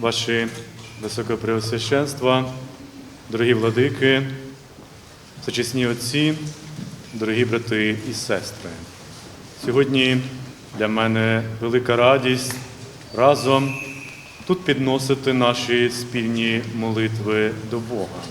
Ваші високопреосвященства, дорогі владики, сучасні отці, дорогі брати і сестри. Сьогодні для мене велика радість разом тут підносити наші спільні молитви до Бога.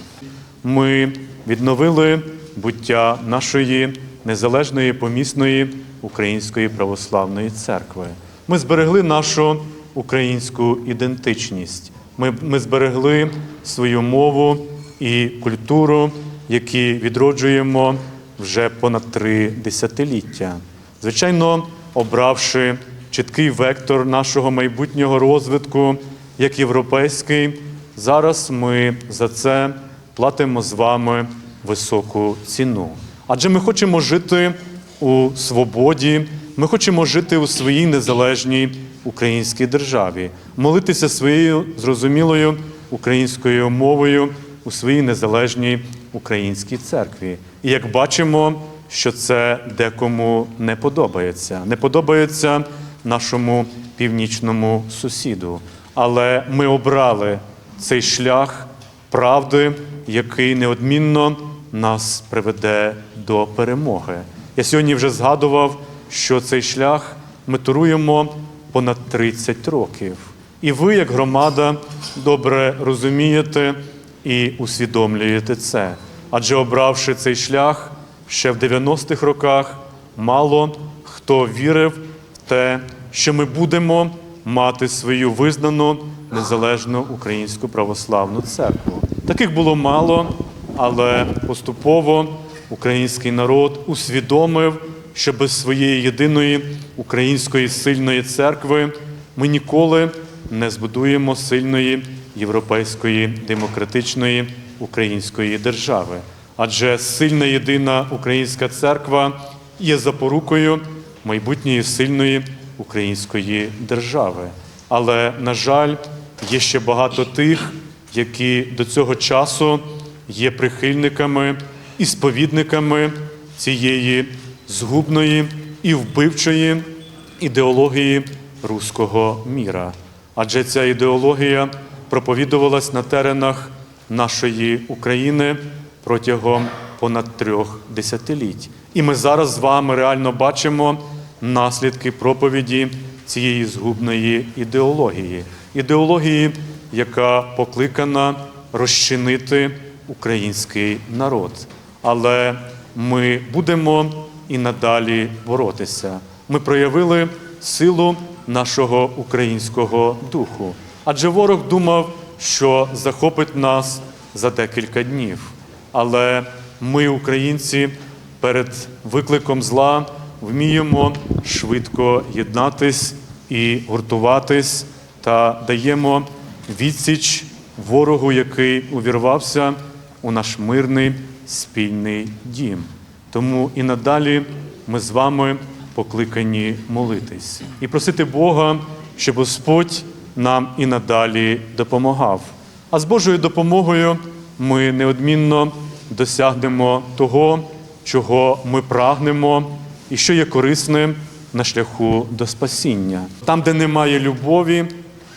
Ми відновили буття нашої незалежної помісної Української православної церкви. Ми зберегли нашу українську ідентичність. Ми, ми зберегли свою мову і культуру, які відроджуємо вже понад три десятиліття. Звичайно, обравши чіткий вектор нашого майбутнього розвитку як європейський, зараз ми за це платимо з вами високу ціну. Адже ми хочемо жити у свободі, ми хочемо жити у своїй незалежній українській державі, молитися своєю зрозумілою українською мовою у своїй незалежній українській церкві. І як бачимо, що це декому не подобається, не подобається нашому північному сусіду. Але ми обрали цей шлях правди, який неодмінно нас приведе до перемоги. Я сьогодні вже згадував, що цей шлях ми туруємо понад 30 років. І ви, як громада, добре розумієте і усвідомлюєте це. Адже обравши цей шлях ще в 90-х роках, мало хто вірив в те, що ми будемо мати свою визнану незалежну українську православну церкву. Таких було мало, але поступово український народ усвідомив, що без своєї єдиної української сильної церкви ми ніколи не збудуємо сильної європейської демократичної української держави. Адже сильна єдина українська церква є запорукою майбутньої сильної української держави. Але, на жаль, є ще багато тих, які до цього часу є прихильниками і сповідниками цієї згубної і вбивчої ідеології руського міра. Адже ця ідеологія проповідувалась на теренах нашої України протягом понад трьох десятиліть. І ми зараз з вами реально бачимо наслідки проповіді цієї згубної ідеології. Ідеології, яка покликана розчинити український народ. Але ми будемо і надалі боротися. Ми проявили силу нашого українського духу. Адже ворог думав, що захопить нас за декілька днів. Але ми, українці, перед викликом зла вміємо швидко єднатись і гуртуватись та даємо відсіч ворогу, який увірвався у наш мирний спільний дім. Тому і надалі ми з вами покликані молитись і просити Бога, щоб Господь нам і надалі допомагав. А з Божою допомогою ми неодмінно досягнемо того, чого ми прагнемо, і що є корисним на шляху до спасіння. Там, де немає любові,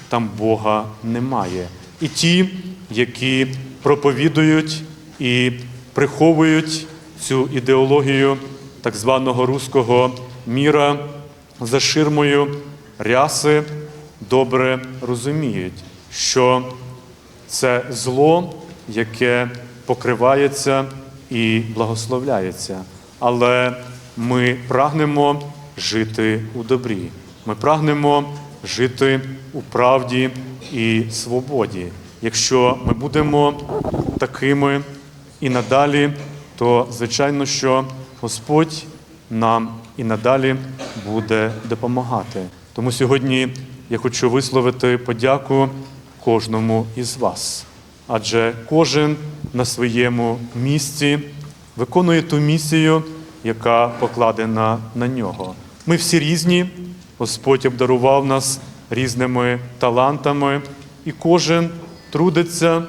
там Бога немає. І ті, які проповідують і приховують цю ідеологію так званого руського міра за ширмою ряси, добре розуміють, що це зло, яке покривається і благословляється. Але ми прагнемо жити у добрі. Ми прагнемо жити у правді і свободі. Якщо ми будемо такими і надалі, то звичайно, що Господь нам і надалі буде допомагати. Тому сьогодні я хочу висловити подяку кожному із вас, адже кожен на своєму місці виконує ту місію, яка покладена на нього. Ми всі різні, Господь обдарував нас різними талантами, і кожен трудиться,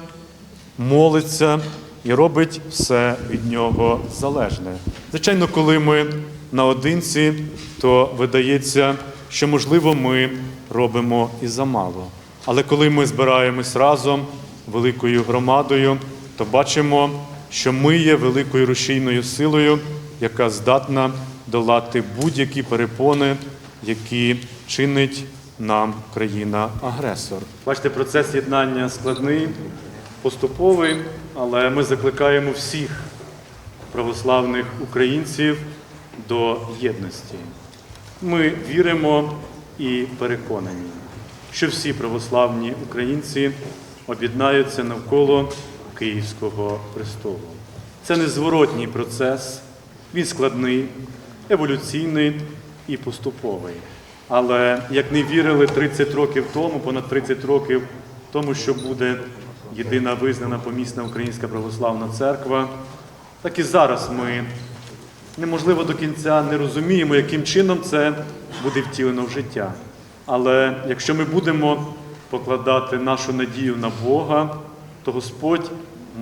молиться і робить все від нього залежне. Звичайно, коли ми наодинці, то видається, що можливо ми робимо і замало. Але коли ми збираємось разом великою громадою, то бачимо, що ми є великою рушійною силою, яка здатна долати будь-які перепони, які чинить нам країна-агресор. Бачите, процес єднання складний, поступовий, але ми закликаємо всіх православних українців до єдності. Ми віримо і переконані, що всі православні українці об'єднаються навколо Київського престолу. Це незворотній процес, він складний, еволюційний і поступовий. Але як не вірили 30 років тому, понад 30 років тому, що буде єдина визнана помісна Українська православна церква, так і зараз ми неможливо до кінця не розуміємо, яким чином це буде втілено в життя. Але якщо ми будемо покладати нашу надію на Бога, то Господь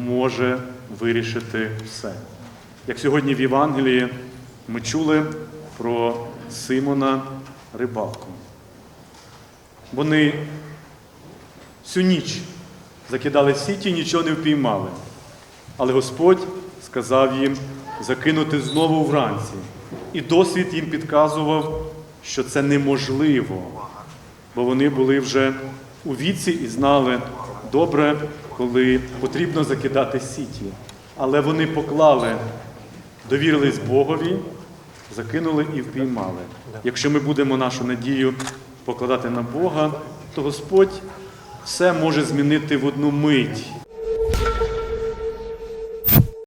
може вирішити все. Як сьогодні в Євангелії ми чули про Симона Рибалку. Вони всю ніч закидали сіті нічого не впіймали. Але Господь сказав їм закинути знову вранці. І досвід їм підказував, що це неможливо, бо вони були вже у віці і знали добре, коли потрібно закидати сіті. Але вони поклали, довірились Богові, закинули і впіймали. Якщо ми будемо нашу надію покладати на Бога, то Господь все може змінити в одну мить.